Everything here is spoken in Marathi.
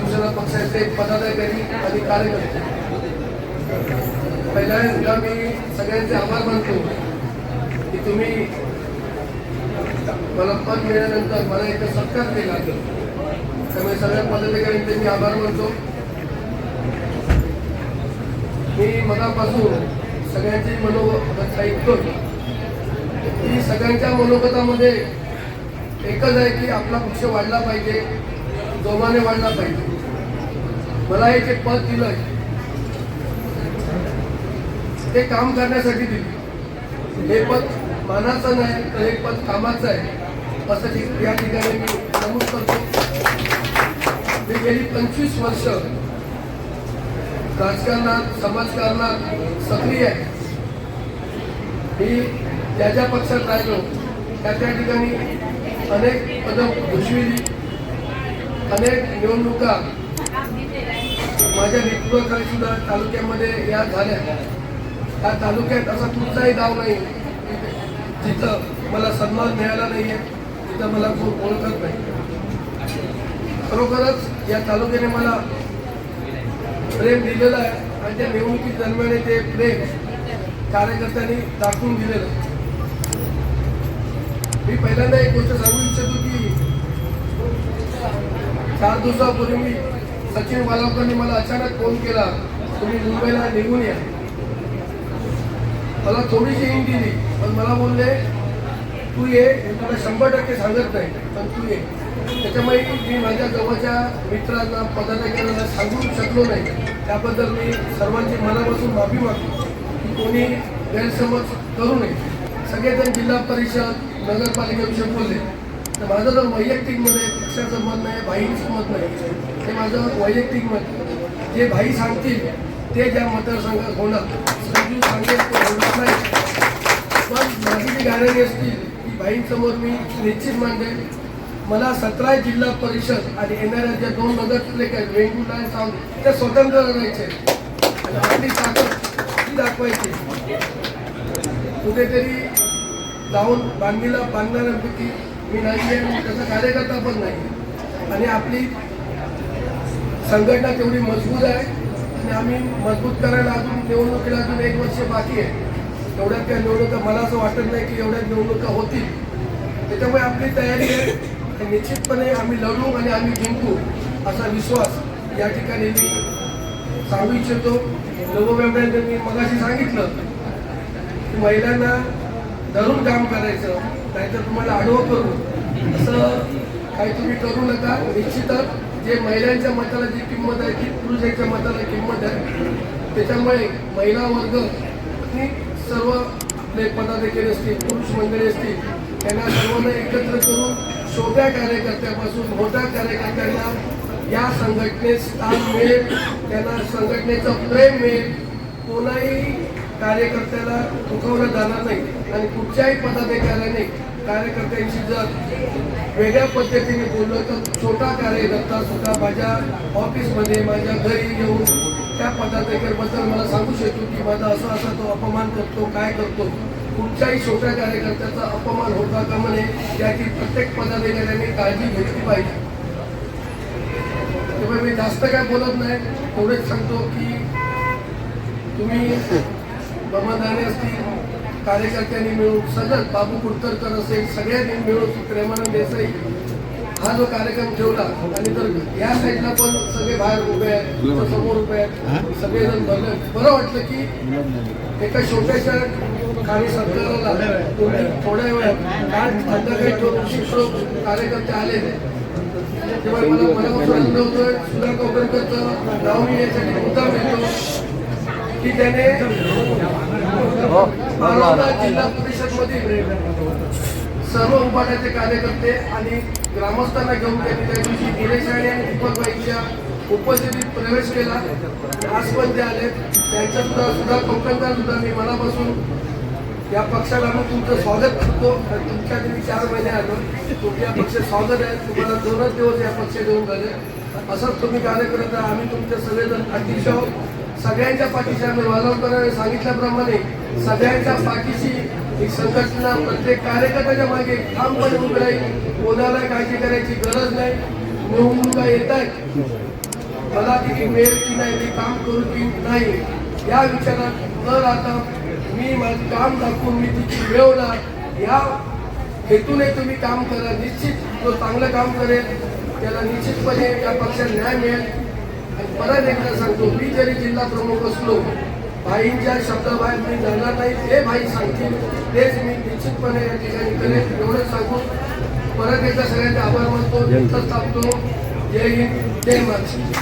शिवसेना पक्षाचे पदाधिकारी आणि कार्यकर्ते पहिल्यांदा मी सगळ्यांचे आभार मानतो की तुम्ही मला पद मिळाल्यानंतर मला इथं सत्कार केला त्यामुळे सगळ्या पदाधिकाऱ्यांचे मी आभार मानतो. मी मनापासून सगळ्यांची मनोगत ऐकतो. की सगळ्यांच्या मनोगतामध्ये एकच आहे की आपला पक्ष वाढला पाहिजे जोमाने वाढला पाहिजे. मला हे जे पद दिलं ते काम करण्यासाठी दिली. हे पद मानाचं नाही तर हे पद कामाचं आहे. असं या ठिकाणी मी नमूद करतो. मी गेली पंचवीस वर्ष राजकारणात समाजकारणात सक्रिय आहे. मी ज्या ज्या पक्षात राहिलो त्या त्या ठिकाणी अनेक पदं भूषविली. अनेक निवडणुका माझ्या नेतृत्वाखाली सुद्धा तालुक्यामध्ये या झाल्या. त्या तालुक्यात असा कुठचाही दाव नाही. तिथं मला सन्मान मिळाला नाहीये तिथं मला खूप ओळखत नाही. खरोखरच या तालुक्याने मला प्रेम दिलेलं आहे आणि त्या निवडणुकी दरम्यान ते प्रेम कार्यकर्त्यांनी दाखवून दिलेलं आहे. मी पहिल्यांदा एक गोष्ट सांगू इच्छितो की चार दिवसापूर्वी मी सचिन वालावकरने मला अचानक फोन केला तुम्ही मुंबईला निघून या. मला थोडीशी हिंट दिली पण मला बोलले तू ये मी तुला शंभर टक्के सांगत नाही पण तू ये. त्याच्यामुळे मी माझ्या जवळच्या मित्रांना पदाधिकाऱ्यांना सांगू शकलो नाही. त्याबद्दल मी सर्वांची मनापासून माफी मागतो. की कोणी गैरसमज करू नये. सगळेजण जिल्हा परिषद नगरपालिकेविषयी बोलले. तर माझं जर वैयक्तिकमध्ये पक्षाचं मत नाही भाईंचं मत नाही. ते माझं वैयक्तिक मत. जे भाई सांगतील ते ज्या मतदारसंघात होणार. संजू सांगेल ते होणार नाही. पण माझी जी गॅरंटी असतील की भाईंसमोर मी निश्चित मांडेल मला सतरा जिल्हा परिषद आणि येणाऱ्या ज्या दोन नगरपालिका आहेत वेंगुर्ला आणि सावंत त्या स्वतंत्र लढायचे. आणि आपली ताकद ती दाखवायची. कुठेतरी जाऊन बांधणीला बांधणाऱ्यांपैकी मी नाही आहे आणि त्याचा कार्यकर्ता पण नाही आणि आपली संघटना तेवढी मजबूत आहे. आणि आम्ही मजबूत करायला अजून निवडणुकीला अजून एक वर्ष बाकी आहे. एवढ्यात त्या निवडणुका मला असं वाटत नाही की एवढ्या निवडणुका होतील. त्याच्यामुळे आपली तयारी आहे. आणि निश्चितपणे आम्ही लढू आणि आम्ही जिंकू असा विश्वास या ठिकाणी मी सांगू इच्छितो. लोकव्यापाऱ्यांनी मी मगाशी सांगितलं की महिलांना धरून काम करायचं. नाहीतर तुम्हाला आडवं करू. असं काही तुम्ही करू नका. निश्चितच जे महिलांच्या मताला जी किंमत आहे ती पुरुषांच्या मताला किंमत आहे त्याच्यामुळे महिला वर्ग आणि सर्व आपले पदाधिकारी असतील पुरुष मंडळी असतील त्यांना सर्वांना एकत्र करून छोट्या कार्यकर्त्यापासून मोठ्या कार्यकर्त्यांना या संघटनेत स्थान मिळेल त्यांना संघटनेचं प्रेम मिळेल. कोणाही कार्यकर्त्याला दुखवलं जाणार नाही आणि कुठच्याही पदाधिकाऱ्याने कार्यकर्त्यांशी जर वेगळ्या पद्धतीने बोललं तर छोटा कार्यकर्ता सुद्धा माझ्या ऑफिसमध्ये माझ्या घरी येऊन त्या पदाधिकाऱ्याबद्दल मला सांगू शकतो की माझा असा असा तो अपमान करतो काय करतो. कुठच्याही छोट्या कार्यकर्त्याचा अपमान होता का म्हणे याची प्रत्येक पदाधिकाऱ्याने काळजी घेतली पाहिजे. त्यामुळे मी जास्त काय बोलत नाही एवढेच सांगतो की तुम्ही बमदाने असतील कार्यकर्त्यांनी मिळून सगळं बाबू कुडतरकर असेल सगळ्यांनी मिळून प्रेमानंद देसाई हा जो कार्यक्रम ठेवला आणि तर या साईडला पण सगळे बाहेर उभे आहेत समोर उभे आहेत सगळेजण भरले बरं वाटलं की एका छोट्याशा काही सरकारला तुम्ही थोड्या वेळ काल संध्याकाळी ठेवून शिक्षक कार्यकर्ते आले तेव्हा मला मनापासून आनंद होतोय. सुधा कोकणकरचं नाव मी यासाठी मुद्दा मिळतो की त्याने जिल्हा परिषद मधील सर्व उपाट्याचे कार्यकर्ते आणि ग्रामस्थांना घेऊन त्यांनी त्या दिवशी निलेश राणे आणि दीपकबाईंच्या उपस्थितीत प्रवेश केला. आज पण ते आले त्यांच्या सुद्धा सुद्धा सुद्धा मी मनापासून या पक्षाला मी तुमचं स्वागत करतो. आणि तुमच्या तुम्ही चार महिने आलो. तुमच्या पक्ष स्वागत आहे. तुम्हाला दोनच दिवस या पक्ष देऊन झाले असंच तुम्ही कार्य करत राहा आम्ही तुमचे सगळेजण अतिशय सगळ्यांच्या पाठीशी आम्ही वालवकरांनी सांगितल्याप्रमाणे सगळ्यांच्या पाठीशी ही संघटना प्रत्येक कार्यकर्त्याच्या मागे ठामपणे उभी राहील. कोणाला काळजी करायची गरज नाही. निवडणुका येत आहेत. मला तिथे मिळेल की नाही मी काम करू की नाही या विचारात न राहता मी माझं काम दाखवून मी तिची मिळवणार या हेतूने तुम्ही काम करा. निश्चित जो चांगलं काम करेल त्याला निश्चितपणे या पक्षाला न्याय मिळेल. परत एकदा सांगतो मी जरी जिल्हा प्रमुख असलो भाईंच्या शब्दाबाहेर मी जाणार नाही ते भाई सांगतील. तेच मी निश्चितपणे या ठिकाणी करेन एवढंच सांगून परत एकदा सगळ्यांचे आभार मानतो थांबतो. जय हिंद. जय महाराष्ट्र.